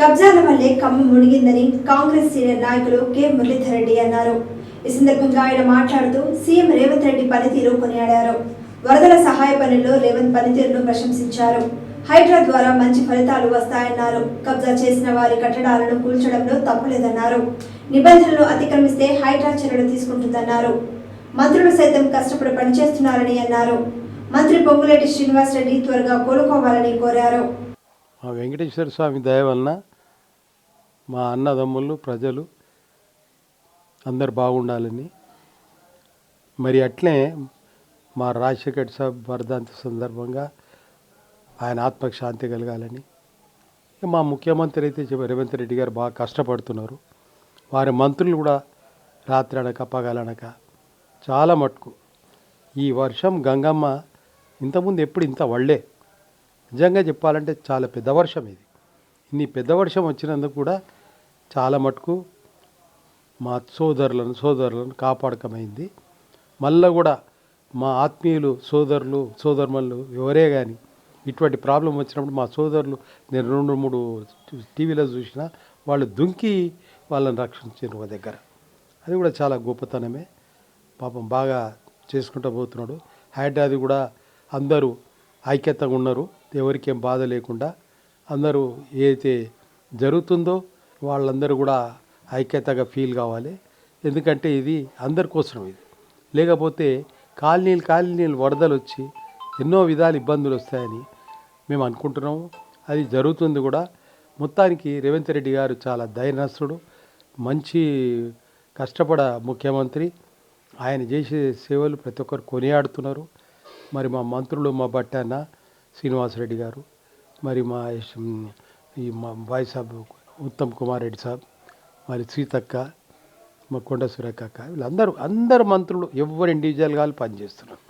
కబ్జాల వల్లే ఖమ్మం మునిగిందని కాంగ్రెస్ సీనియర్ నాయకులు కె. మురళీధర్ రెడ్డి అన్నారు. ఈ సందర్భంగా ఆయన మాట్లాడుతూ సీఎం రేవంత్ రెడ్డి పనితీరు కొనియాడారు. వరదల సహాయ పనుల్లో రేవంత్ పనితీరును ప్రశంసించారు. హైడ్రా ద్వారా మంచి ఫలితాలు వస్తాయన్నారు. కబ్జా చేసిన వారి కట్టడాలను కూల్చడంలో తప్పులేదన్నారు. నిబంధనలు అతిక్రమిస్తే హైడ్రా చర్యలు తీసుకుంటుందన్నారు. మంత్రులు సైతం కష్టపడి పనిచేస్తున్నారని అన్నారు. మంత్రి పొంగులేటి శ్రీనివాసరెడ్డి త్వరగా కోలుకోవాలని కోరారు. మా వెంకటేశ్వర స్వామి దయ వలన మా అన్నదమ్ములు ప్రజలు అందరు బాగుండాలని. మరి అట్లే మా రాజశేఖర్ సాబ్ వర్ధంతి సందర్భంగా ఆయన ఆత్మకు శాంతి కలగాలని మా ముఖ్యమంత్రి అయితే రేవంత్ రెడ్డి గారు బాగా కష్టపడుతున్నారు. వారి మంత్రులు కూడా రాత్రి అనక పగలనక చాలా మటుకు ఈ వర్షం గంగమ్మ ఇంతకుముందు ఎప్పుడు ఇంత వళ్ళే నిజంగా చెప్పాలంటే చాలా పెద్ద వర్షం ఇది. ఇన్ని పెద్ద వర్షం వచ్చినందుకు కూడా చాలా మటుకు మా సోదరులను సోదరులను కాపాడకమైంది. మళ్ళీ కూడా మా ఆత్మీయులు సోదరులు సోదరుమల్లు ఎవరే కానీ ఇటువంటి ప్రాబ్లం వచ్చినప్పుడు మా సోదరులు నేను రెండు మూడు టీవీలో చూసిన వాళ్ళు దుంకి వాళ్ళని రక్షించారు ఒక దగ్గర. అది కూడా చాలా గొప్పతనమే. పాపం బాగా చేసుకుంటూ పోతున్నాడు. హైదరాబాద్ కూడా అందరూ ఐక్యతగా ఉన్నారు. ఎవరికేం బాధ లేకుండా అందరూ ఏదైతే జరుగుతుందో వాళ్ళందరూ కూడా ఐక్యతగా ఫీల్ కావాలి. ఎందుకంటే ఇది అందరి కోసం ఇది. లేకపోతే కాలనీలు కాలనీలు వరదలు వచ్చి ఎన్నో విధాలు ఇబ్బందులు వస్తాయని మేము అనుకుంటున్నాము. అది జరుగుతుంది కూడా. మొత్తానికి రేవంత్ రెడ్డి గారు చాలా ధైర్యస్తుడు మంచి కష్టపడ ముఖ్యమంత్రి. ఆయన చేసే సేవలు ప్రతి ఒక్కరు కొనియాడుతున్నారు. మరి మా మంత్రులు మా బట్టన్న శ్రీనివాసరెడ్డి గారు మరి మా ఈ మా బాయ్ సాబ్ ఉత్తమ్ కుమార్ రెడ్డి సాబ్ మరి సీతక్క మా కొండ సురేఖ అక్క వీళ్ళందరూ అందరు మంత్రులు ఎవరు ఇండివిజువల్గా వాళ్ళు పనిచేస్తున్నారు.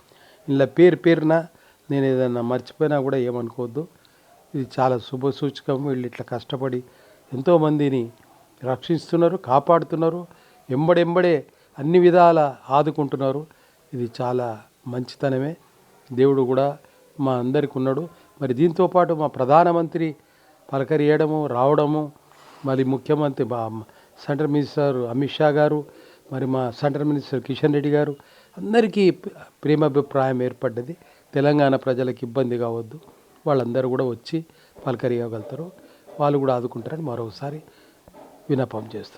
ఇలా పేరు పేరున నేను ఏదైనా మర్చిపోయినా కూడా ఏమనుకోవద్దు. ఇది చాలా శుభ సూచకం వీళ్ళు ఇట్లా కష్టపడి ఎంతోమందిని రక్షిస్తున్నారు కాపాడుతున్నారు ఎంబడెంబడే అన్ని విధాల ఆదుకుంటున్నారు. ఇది చాలా మంచితనమే. దేవుడు కూడా మా అందరికి ఉన్నాడు. మరి దీంతో పాటు మా ప్రధానమంత్రి పలకరియడము రావడము మరి ముఖ్యమంత్రి మా సెంట్రల్ మినిస్టర్ అమిత్ షా గారు మరి మా సెంట్రల్ మినిస్టర్ కిషన్ రెడ్డి గారు అందరికీ ప్రేమాభిప్రాయం ఏర్పడ్డది. తెలంగాణ ప్రజలకు ఇబ్బంది కావద్దు. వాళ్ళందరూ కూడా వచ్చి పలకరియగలుగుతారు వాళ్ళు కూడా ఆదుకుంటారని మరోసారి విన్నపం చేస్తారు.